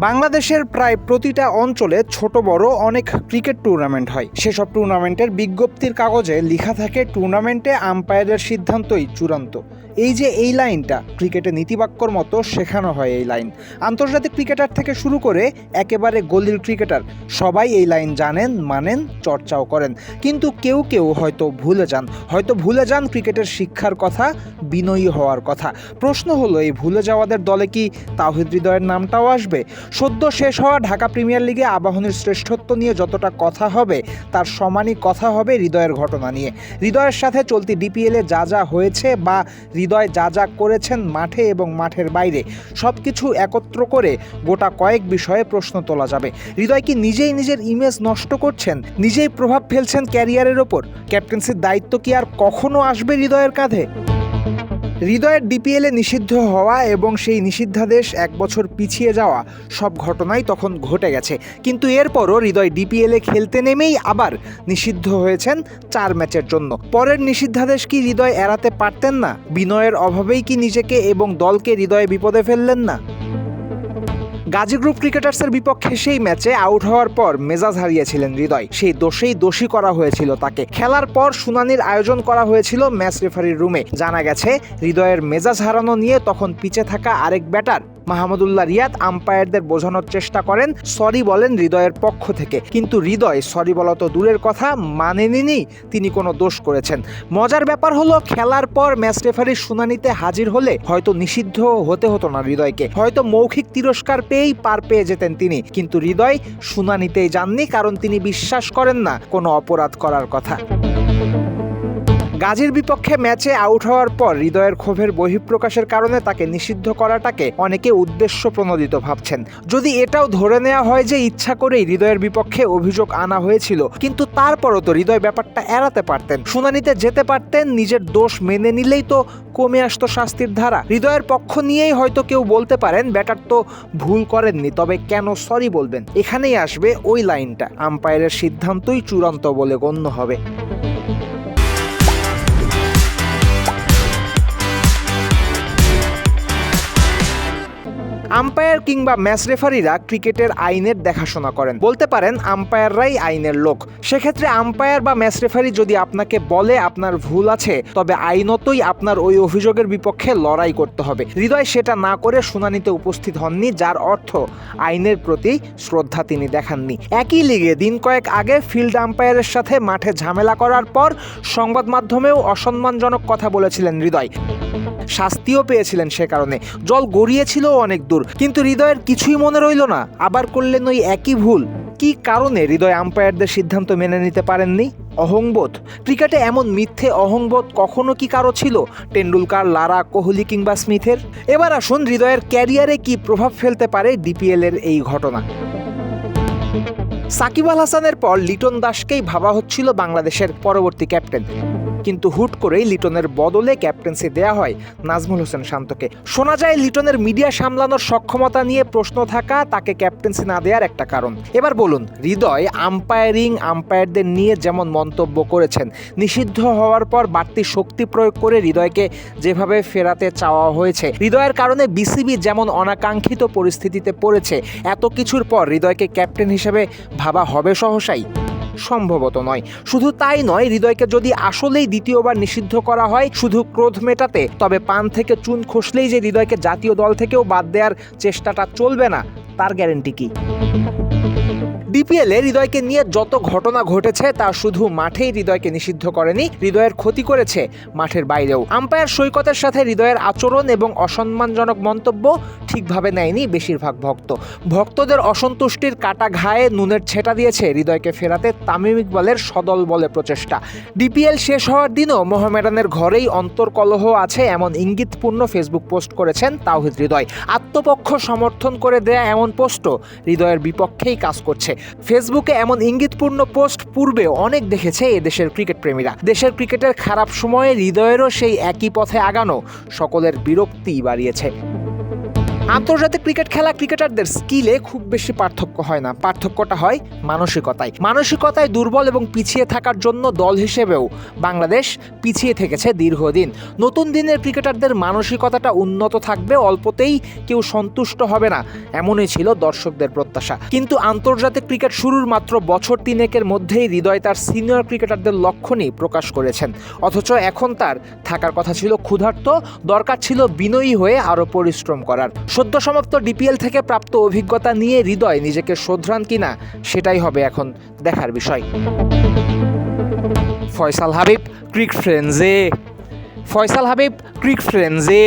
বাংলাদেশের প্রায় প্রতিটা অঞ্চলে ছোট বড় অনেক ক্রিকেট টুর্নামেন্ট হয়। সেসব টুর্নামেন্টের বিজ্ঞপ্তির কাগজে লেখা থাকে, টুর্নামেন্টে আম্পায়ারের সিদ্ধান্তই চূড়ান্ত। এই যে এই লাইনটা, ক্রিকেটে নীতিবাক্যর মতো শেখানো হয় এই লাইন। আন্তর্জাতিক ক্রিকেটার থেকে শুরু করে একেবারে গলির ক্রিকেটার, সবাই এই লাইন জানেন, মানেন, চর্চাও করেন। কিন্তু কেউ কেউ হয়তো ভুলে যান। হয়তো ভুলে যান ক্রিকেটের শিক্ষার কথা, বিনয়ী হওয়ার কথা। প্রশ্ন হলো, এই ভুলে যাওয়াদের দলে কি তাওহিদ হৃদয়ের নামটাও আসবে? সদ্য শেষ হওয়া ঢাকা প্রিমিয়ার লিগে আবাহনীর শ্রেষ্ঠত্ব নিয়ে যতটা কথা হবে, তার সমানই কথা হবে হৃদয়ের ঘটনা নিয়ে। হৃদয়ের সাথে চলতি ডিপিএলে যা যা হয়েছে বা হৃদয় যা যা করেছেন মাঠে এবং মাঠের বাইরে সব কিছু একত্র করে গোটা কয়েক বিষয়ে প্রশ্ন তোলা যাবে। হৃদয় কি নিজেই নিজের ইমেজ নষ্ট করছেন? নিজেই প্রভাব ফেলছেন ক্যারিয়ারের ওপর? ক্যাপ্টেন্সির দায়িত্ব কি আর কখনো আসবে হৃদয়ের কাঁধে? হৃদয়ের ডিপিএলে নিষিদ্ধ হওয়া এবং সেই নিষিদ্ধাদেশ এক বছর পিছিয়ে যাওয়া সব ঘটনাই তখন ঘটে গেছে। কিন্তু এরপরও হৃদয় ডিপিএলে খেলতে নেমেই আবার নিষিদ্ধ হয়েছেন চার ম্যাচের জন্য। পরের নিষিদ্ধাদেশ কি হৃদয় এড়াতে পারতেন না? বিনয়ের অভাবেই কি নিজেকে এবং দলকে হৃদয়ে বিপদে ফেললেন না? গাজী গ্রুপ ক্রিকেটার্সের বিপক্ষে সেই ম্যাচে আউট হওয়ার পর মেজাজ হারিয়েছিলেন হৃদয়। সেই দোষেই দোষী করা হয়েছিল তাকে। খেলার পর শুনানির আয়োজন করা হয়েছিল ম্যাচ রেফারির রুমে। জানা গেছে, হৃদয়ের মেজাজ হারানো নিয়ে তখন পিছে থাকা আরেক ব্যাটার, মাহমুদুল্লাহ রিয়াদ, আম্পায়ারদের বোঝানোর চেষ্টা করেন, সরি বলেন হৃদয়ের পক্ষ থেকে। কিন্তু হৃদয় সরি বলা তো দূরের কথা মানেনি তিনি কোনো দোষ করেছেন। মজার ব্যাপার হলো, খেলার পর ম্যাচ রেফারির শুনানিতে হাজির হলে হয়তো নিষিদ্ধ হতে হতো না হৃদয়কে। হয়তো মৌখিক তিরস্কার পেয়েই পার পেয়ে যেতেন তিনি। কিন্তু হৃদয় শুনানিতেই যাননি, কারণ তিনি বিশ্বাস করেন না কোনো অপরাধ করার কথা। গাজীর বিপক্ষে ম্যাচে আউট হওয়ার পর হৃদয়ের ক্ষোভের বহিঃপ্রকাশের কারণে তাকে নিষিদ্ধ করাটাকে অনেকে উদ্দেশ্য প্রণোদিত ভাবছেন। যদি এটাও ধরে নেওয়া হয় যে ইচ্ছা করেই হৃদয়ের বিপক্ষে অভিযোগ আনা হয়েছিল, কিন্তু তারপরও তো হৃদয় ব্যাপারটা এড়াতে পারতেন। শুনানিতে যেতে পারতেন, নিজের দোষ মেনে নিলেই তো কমে আসতো শাস্তির ধারা। হৃদয়ের পক্ষ নিয়েই হয়তো কেউ বলতে পারেন, ব্যাটার তো ভুল করেননি, তবে কেন সরি বলবেন? এখানেই আসবে ওই লাইনটা। আম্পায়ারের সিদ্ধান্তই চূড়ান্ত বলে গণ্য হবে। আম্পায়ার কিংবা ম্যাচ রেফারিরা ক্রিকেটের আইনের দেখাশোনা করেন। বলতে পারেন, আম্পায়াররাই আইনের লোক। সেক্ষেত্রে আম্পায়ার বা ম্যাচ রেফারি যদি আপনাকে বলে আপনার ভুল আছে, তবে আইনতই আপনার ওই অভিযোগের বিপক্ষে লড়াই করতে হবে। হৃদয় সেটা না করে শুনানিতে উপস্থিত হননি, যার অর্থ আইনের প্রতি শ্রদ্ধা তিনি দেখাননি। একই লিগে দিন কয়েক আগে ফিল্ড আম্পায়ারের সাথে মাঠে ঝামেলা করার পর সংবাদ মাধ্যমেও অসম্মানজনক কথা বলেছিলেন হৃদয়। শাস্তিও পেয়েছিলেন সে কারণে। জল গড়িয়েছিল অনেক দূর, কিন্তু হৃদয়ের কিছুই মনে রইল না। আবার করলেন ওই একই ভুল। কি কারণে হৃদয় আম্পায়ারদের সিদ্ধান্ত মেনে নিতে পারেননি? অহংবোধ। ক্রিকেটে এমন মিথ্যে অহংবোধ কখনো কি কারও ছিল? টেন্ডুলকার, লারা, কোহলি কিংবা স্মিথের? এবার আসুন হৃদয়ের ক্যারিয়ারে কি প্রভাব ফেলতে পারে ডিপিএল এর এই ঘটনা। সাকিব আল হাসানের পর লিটন দাসকেই ভাবা হচ্ছিল বাংলাদেশের পরবর্তী ক্যাপ্টেন। কিন্তু হুট করেই লিটনের বদলে ক্যাপ্টেন্সি দেয়া হয় নাজমুল হোসেন শান্তকে। শোনা যায়, লিটনের মিডিয়া সামলানোর সক্ষমতা নিয়ে প্রশ্ন থাকা তাকে ক্যাপ্টেন্সি না দেওয়ার একটা কারণ। এবার বলুন, হৃদয় আম্পায়ারিং আম্পায়ারদের নিয়ে যেমন মন্তব্য করেছেন, নিষিদ্ধ হওয়ার পর বাড়তি শক্তি প্রয়োগ করে হৃদয়কে যেভাবে ফেরাতে চাওয়া হয়েছে, হৃদয়ের কারণে বিসিবি যেমন অনাকাঙ্ক্ষিত পরিস্থিতিতে পড়েছে, এত কিছুর পর হৃদয়কে ক্যাপ্টেন হিসেবে ভাবা হবে সহসাই। সম্ভবত নয়। শুধু তাই নয়, হৃদয়কে যদি আসলেই দ্বিতীয়বার নিষিদ্ধ করা হয়, শুধু ক্রোধ মেটাতে, তবে পান থেকে চুন খসলেই যে হৃদয়কে জাতীয় দল থেকেও বাদ দেওয়ার চেষ্টাটা চলবে না, তার গ্যারেন্টি কি? ডিপিএলে হৃদয়কে নিয়ে যত ঘটনা ঘটেছে, তা শুধু মাঠেই হৃদয়কে নিষিদ্ধ করেনি, হৃদয়ের ক্ষতি করেছে মাঠের বাইরেও। আম্পায়ার সৈকতের সাথে হৃদয়ের আচরণ এবং অসম্মানজনক মন্তব্য ঠিকভাবে নেয়নি বেশিরভাগ ভক্ত। ভক্তদের অসন্তুষ্টির কাটা ঘায়ে নুনের ছেটা দিয়েছে হৃদয়কে ফেরাতে তামিম ইকবালের সদল বলে প্রচেষ্টা। ডিপিএল শেষ হওয়ার দিনও মোহামেডানের ঘরেই অন্তর্কলহ আছে এমন ইঙ্গিতপূর্ণ ফেসবুক পোস্ট করেছেন তাওহিদ হৃদয়। আত্মপক্ষ সমর্থন করে দেয়া এমন পোস্টও হৃদয়ের বিপক্ষেই কাজ করছে। ফেসবুকে এমন ইঙ্গিতপূর্ণ পোস্ট পূর্বে অনেক দেখেছে এদেশের ক্রিকেট প্রেমীরা। দেশের ক্রিকেটের খারাপ সময়ে হৃদয়েরও সেই একই পথে আগানো সকলের বিরক্তি বাড়িয়েছে। আন্তর্জাতিক ক্রিকেট খেলা ক্রিকেটারদের স্কিলে খুব বেশি পার্থক্য হয় না। পার্থক্যটা হয় মানসিকতায়। মানসিকতায় দুর্বল এবং পিছিয়ে থাকার জন্য দল হিসেবেও বাংলাদেশ পিছিয়ে থেকেছে দীর্ঘদিন। নতুন দিনের ক্রিকেটারদের মানসিকতাটা উন্নত থাকবে, অল্পতেই কেউ সন্তুষ্ট হবে না, এমনই ছিল দর্শকদের প্রত্যাশা। কিন্তু আন্তর্জাতিক ক্রিকেট শুরুর মাত্র বছর তিনেকের মধ্যেই হৃদয় তার সিনিয়র ক্রিকেটারদের লক্ষণই প্রকাশ করেছেন। অথচ এখন তার থাকার কথা ছিল ক্ষুধার্ত, দরকার ছিল বিনয়ী হয়ে আরও পরিশ্রম করার। সদ্য সমাপ্ত ডিপিএল থেকে প্রাপ্ত অভিজ্ঞতা নিয়ে হৃদয় নিজেকে শোধরান কিনা, সেটাই হবে এখন দেখার বিষয়। ফয়সাল হাবিব, ক্রিক ফ্রেন্ডসে। ফয়সাল হাবিব, ক্রিক ফ্রেন্ডসে।